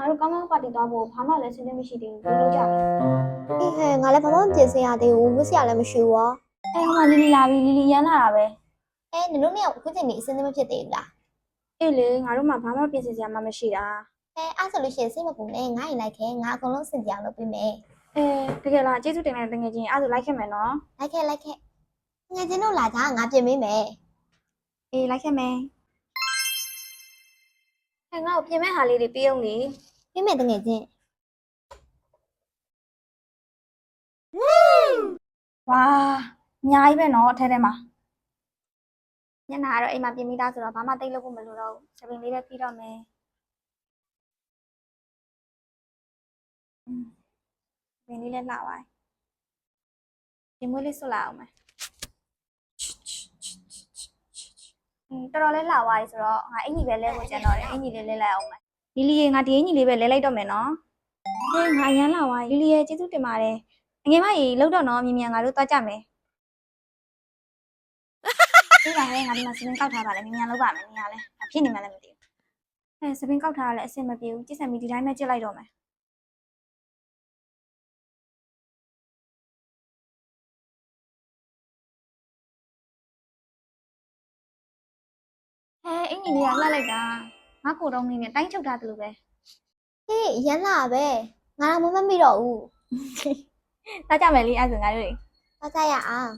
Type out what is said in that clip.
ငါတို့ကောင်းကောင်းပါတီသွားဖို့ဘာမှလည်းစဉ်းစားမရှိသေးဘူးဘယ်လိုကြလဲအေးဟဲ့ငါလည်းဘာမှမပြင်ဆင်ရသေးဘူးဝတ်စရာလည်းမရှိဘူးရောအဲဟိုမှာလီလီလာပြီလီလီရမ်းလာတာပဲအဲနင်တို့နှစ်ယောက်အခုချိန်နေအစင်းသမမဖြစ်သေးဘူးလားအေးလေငါတို့မှဘာမှပြင်ဆင်စရာမှမရှိတာအဲအဲ့ဆိုလို့ရှိရင်စိတ်မပူနဲ့ငါ့ရင်လိုက်ခဲ့ငါအကုန်လုံးစင်ကြအောင်လုပ်ပေးမယ်အဲတကယ်လားကျေးဇူးတင်တဲ့တကယ်ချင်းအဲ့ဒါဆိုလိုက်ခဲ့မယ်နော်လိုက်ခဲ့လိုက်ခဲ့ငွေချင်းတို့လာကြငါပြင်ပေးမယ်အေးလိုက်ခဲ့မယ် အဲငါ့ကိုပြင်မဲ့ဟာလေးတွေပြီးအောင်လေပြင်မယ်တငယ်ချင်းဝါအများကြီးပဲနော်အထဲထဲမှာညနာကတော့အိမ်မှာပြင်ပြီးသားဆိုတော့ဘာမှတိတ်လို့ဖို့မလိုတော့ဘူးစပင်လေးပဲပြီးတော့မယ်อืมစပင်လေးလည်းလှပါတယ်ပြင်မွေးလေးဆွတ်လာအောင်မယ် တော်တော်လေးလှသွားပြီဆိုတော့ငါအင်ကြီးပဲလဲဖို့ကြံတော့တယ်အင်ကြီးလေးလဲလိုက်အောင်မယ်လီလီရေငါဒီအင်ကြီးလေးပဲလဲလိုက်တော့မယ်နော်ဟေးငါရမ်းလှသွားပြီလီလီရေကျေးဇူးတင်ပါတယ်ငယ်မကြီးလောက်တော့နော်မြင်မြန်ငါတို့သွားကြမယ်ဒီကနေ့ငါဒီမှာစပင်းကောက်ထားပါလေမြင်မြန်လောက်ပါမယ်မြင်ရလဲအဖြစ်နေမှလည်းမသိဘူးအဲစပင်းကောက်ထားရလဲအဆင်မပြေဘူးကြည့်စမ်းပြီးဒီတိုင်းပဲကြည့်လိုက်တော့မယ် ဟဲအင်ကြီးလေးကလှလိုက်တာငါကိုတော့နေနဲ့တိုင်းချုပ်ထားတယ်လို့ပဲဟေးရမ်းလာပဲငါတော့မမမိတော့ဘူးသွားကြမယ်လေအဲ့ဒါဆိုငါတို့တွေသွားကြရအောင်